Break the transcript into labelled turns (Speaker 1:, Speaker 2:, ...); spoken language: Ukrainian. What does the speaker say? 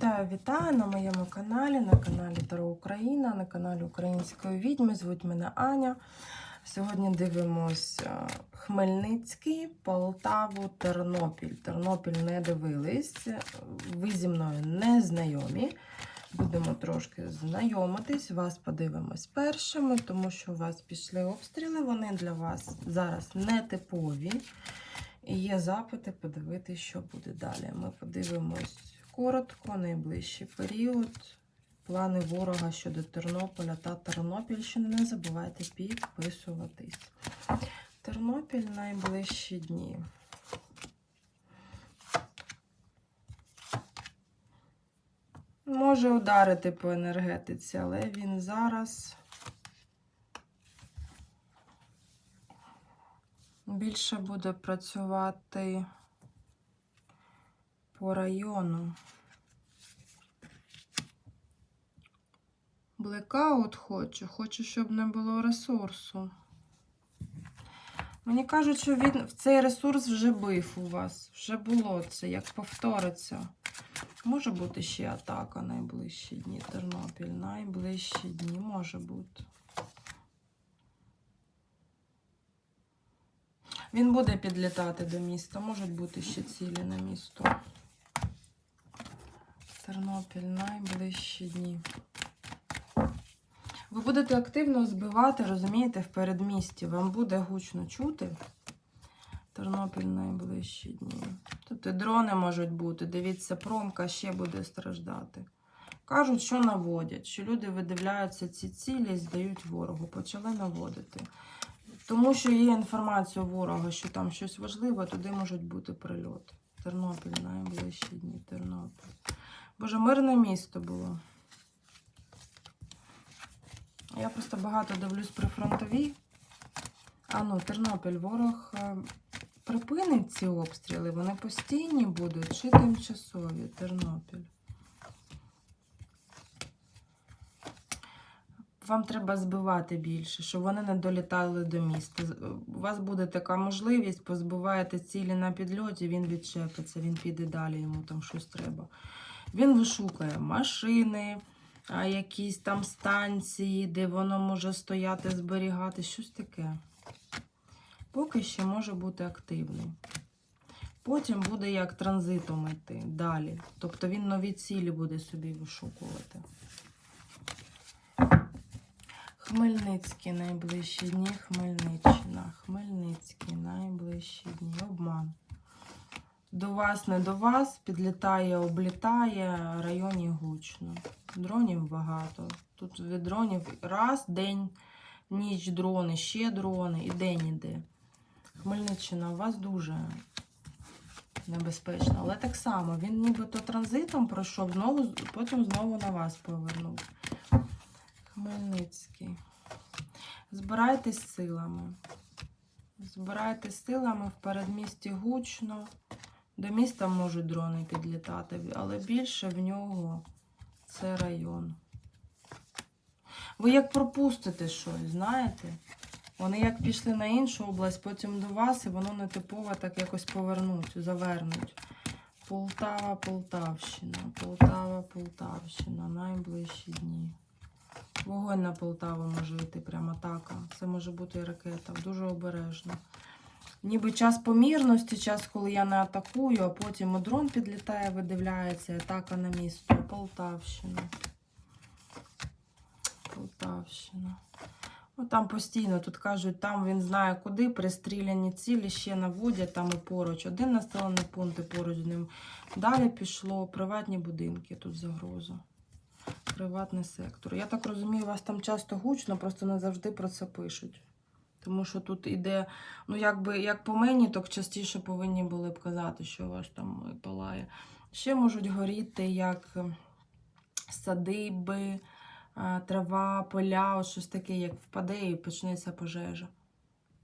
Speaker 1: Вітаю, вітаю на моєму каналі, на каналі Таро Україна, на каналі Української відьми. Звуть мене Аня. Сьогодні дивимось е, Хмельницький, Полтаву, Тернопіль. Тернопіль не дивились. Ви зі мною не знайомі. Будемо трошки знайомитись. Вас подивимось першими, тому що у вас пішли обстріли. Вони для вас зараз не типові. І є запити подивитися, що буде далі. Ми подивимось коротко, найближчий період. Плани ворога щодо Тернополя та Тернопільщини. Не забувайте підписуватись. Тернопіль найближчі дні. Може ударити по енергетиці, але він зараз більше буде працювати по району. Блекаут хочу, хочу, щоб не було ресурсу. Мені кажуть, що він в цей ресурс вже бив у вас. Вже було це, як повториться. Може бути ще атака найближчі дні. Тернопіль. Найближчі дні може бути. Він буде підлітати до міста. Можуть бути ще цілі на місто. Тернопіль найближчі дні. Ви будете активно збивати, розумієте, в передмісті. Вам буде гучно чути. Тернопіль найближчі дні. І дрони можуть бути. Дивіться, промка ще буде страждати. Кажуть, що наводять, що люди видивляються ці цілі і здають ворогу. Почали наводити. Тому що є інформація у ворога, що там щось важливе, туди можуть бути прильоти. Тернопіль найближчі дні. Тернопіль. Боже, мирне місто було. Я просто багато дивлюсь при фронтовій. А ну, Тернопіль, ворог е, припинить ці обстріли, вони постійні будуть чи тимчасові Тернопіль. Вам треба збивати більше, щоб вони не долітали до міста. У вас буде така можливість, позбиваєте цілі на підльоті, він відчепиться, він піде далі, йому там щось треба. Він вишукає машини, якісь там станції, де воно може стояти, зберігати, щось таке. Поки ще може бути активний. Потім буде як транзитом йти далі. Тобто він нові цілі буде собі вишукувати. Хмельницький найближчі дні, Хмельниччина. Хмельницький найближчі. До вас, не до вас, підлітає, облітає, в районі гучно. Дронів багато. Тут від дронів раз, день, ніч дрони, ще дрони і день іде. Хмельниччина у вас дуже небезпечно. Але так само, він нібито транзитом пройшов, знову, потім знову на вас повернув. Хмельницький. Збирайтесь силами. Збирайтесь силами в передмісті гучно. До міста можуть дрони підлітати, але більше в нього це район. Ви як пропустите щось, знаєте? Вони як пішли на іншу область, потім до вас, і воно нетипово так якось повернуть, завернуть. Полтава, Полтавщина, Полтава, Полтавщина, найближчі дні. Вогонь на Полтаву може йти, прямо атака. Це може бути і ракета. Дуже обережно. Ніби час помірності, час, коли я не атакую, а потім дрон підлітає, видивляється, атака на місто. Полтавщина. Полтавщина. Ну, там постійно, тут кажуть, там він знає куди, пристріляні цілі ще наводять там і поруч. Один населений пункт і поруч з ним. Далі пішло приватні будинки, тут загроза. Приватний сектор. Я так розумію, у вас там часто гучно, просто не завжди про це пишуть. Тому що тут іде, ну якби як по мені, так частіше повинні були б казати, що вас там палає. Ще можуть горіти як е, садиби, е, трава, поля, ось щось таке, як впаде і почнеться пожежа.